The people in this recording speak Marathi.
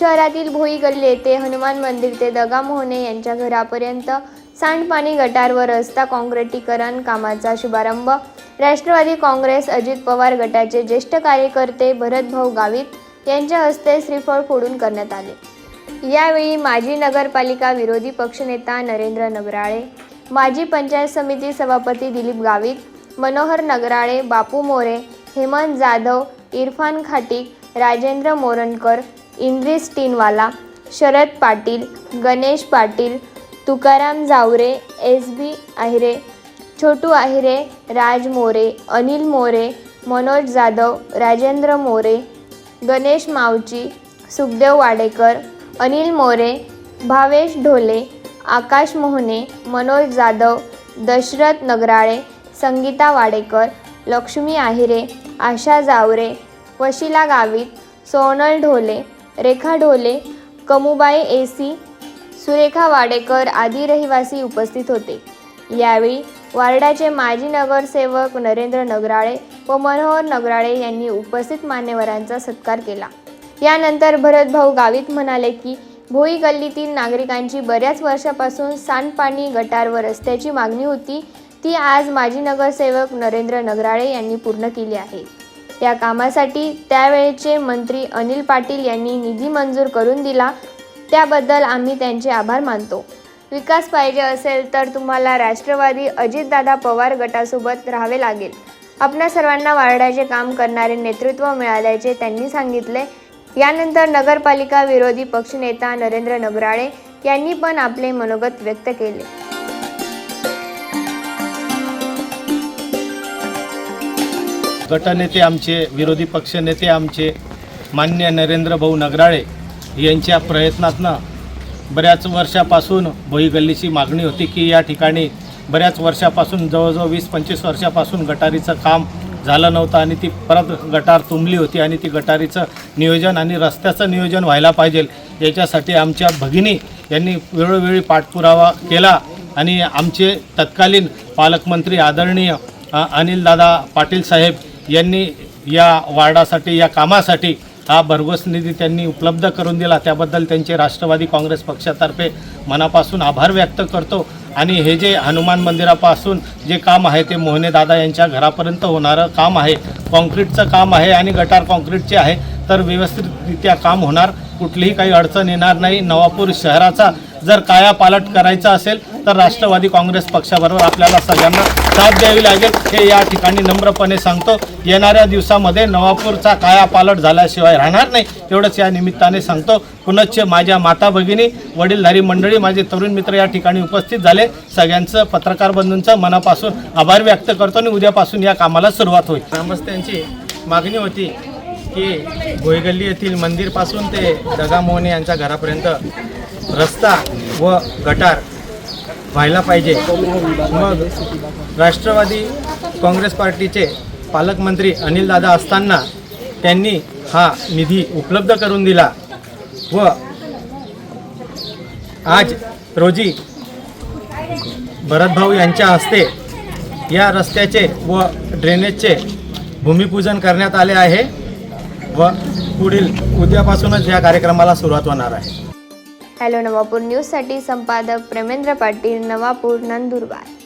शहरातील भोई गल्ली येथे हनुमान मंदिर ते दगा मोहने यांच्या घरापर्यंत सांडपाणी गटार व रस्ता काँक्रिटीकरण कामाचा शुभारंभ. राष्ट्रवादी काँग्रेस अजित पवार गटाचे ज्येष्ठ कार्यकर्ते भरतभाऊ गावित यांच्या हस्ते श्रीफळ फोडून करण्यात आले. यावेळी माजी नगरपालिका विरोधी पक्षनेता नरेंद्र नगराळे माजी पंचायत समिती सभापती Dilip Gavit Manohar Nagrale Bapu More Hemant Jadhav Irfan Khatik Rajendra Moranakar Indris Tinwala Sharad Patil Ganesh Patil Tukaram Jaware S B Ahire Chhotu Ahire Raj More Anil More Manoj Jadhav Rajendra More Ganesh Mavchi Sukhdev Wadekar Anil More Bhavesh Dhole Akash Mohane Manoj Jadhav Dashrath Nagrale Sangita Wadekar Laxmi Ahire Asha Jaware Vashila Gavit Sonal Dhole Rekha Dhole Kamubai A C Surekha Wadekar आदी रहिवासी उपस्थित होते. यावेळी वार्डाचे माजी नगरसेवक नरेंद्र नगराळे व मनोहर नगराळे यांनी उपस्थित मान्यवरांचा सत्कार केला. यानंतर भरतभाऊ गावित म्हणाले की भोई गल्लीतील नागरिकांची बऱ्याच वर्षापासून सांडपाणी गटार व रस्त्याची मागणी होती. ती आज माजी नगरसेवक नरेंद्र नगराळे यांनी पूर्ण केली आहे. या कामासाठी त्यावेळेचे मंत्री अनिल पाटील यांनी निधी मंजूर करून दिला. त्याबद्दल आम्ही त्यांचे आभार मानतो. विकास पाहिजे असेल तर तुम्हाला राष्ट्रवादी अजितदादा पवार गटासोबत राहावे लागेल. आपल्या सर्वांना वार्डाचे काम करणारे नेतृत्व मिळाल्याचे त्यांनी सांगितले. यानंतर नगरपालिका विरोधी पक्षनेता नरेंद्र नगराळे यांनी पण आपले मनोगत व्यक्त केले. गटनेते आमचे विरोधी पक्षनेते आमचे मान्य नरेंद्र भाऊ नगराळे यांच्या प्रयत्नातनं बऱ्याच वर्षापासून भोई गल्लीची मागणी होती की या ठिकाणी बऱ्याच वर्षापासून जवळजवळ वीस पंचवीस वर्षापासून गटारीचं काम झालं नव्हतं आणि ती परत गटार तुंबली होती आणि ती गटारीचं नियोजन आणि रस्त्याचं नियोजन व्हायला पाहिजे. याच्यासाठी आमच्या भगिनी यांनी वेळोवेळी पाठपुरावा केला आणि आमचे तत्कालीन पालकमंत्री आदरणीय अनिलदादा पाटील साहेब यांनी या वार्डासाठी या कामासाठी हा भरघोस निधी त्यांनी उपलब्ध करून दिला. त्याबद्दल त्यांचे राष्ट्रवादी काँग्रेस पक्षातर्फे मनापासून आभार व्यक्त करतो. आणि हे जे हनुमान मंदिरापासून जे काम आहे ते मोहने दादा यांच्या घरापर्यंत होणारं काम आहे कॉन्क्रीटचं काम आहे आणि गटार कॉन्क्रीटचे आहे तर व्यवस्थितरित्या काम होणार. कुठलीही काही अडचण येणार नाही. नवापूर शहराचा जर कायापालट करायचा असेल तर राष्ट्रवादी काँग्रेस पक्षाबरोबर आपल्याला सगळ्यांना साथ द्यावी लागेल. हे या ठिकाणी नम्रपणे सांगतो. येणाऱ्या दिवसामध्ये नवापूरचा कायापालट झाल्याशिवाय राहणार नाही. एवढंच या निमित्ताने सांगतो. पुनश्च माझ्या माता भगिनी वडीलधारी मंडळी माझे तरुण मित्र या ठिकाणी उपस्थित झाले. सगळ्यांचं पत्रकार बंधूंचं मनापासून आभार व्यक्त करतो आणि उद्यापासून या कामाला सुरुवात होईल. ग्रामस्थांची मागणी होती की गोयगल्ली येथील मंदिरपासून ते दगा मोहने यांच्या घरापर्यंत रस्ता व गटार व्हायला पाहिजे. मग राष्ट्रवादी काँग्रेस पार्टीचे पालकमंत्री अनिलदादा असताना त्यांनी हा निधी उपलब्ध करून दिला व आज रोजी भरतभाऊ यांच्या हस्ते या रस्त्याचे व ड्रेनेजचे भूमिपूजन करण्यात आले आहे व पुढील उद्यापासूनच या कार्यक्रमाला सुरुवात होणार आहे. हॅलो नवापूर न्यूजसाठी संपादक प्रेमेंद्र पाटील नवापूर नंदुरबार.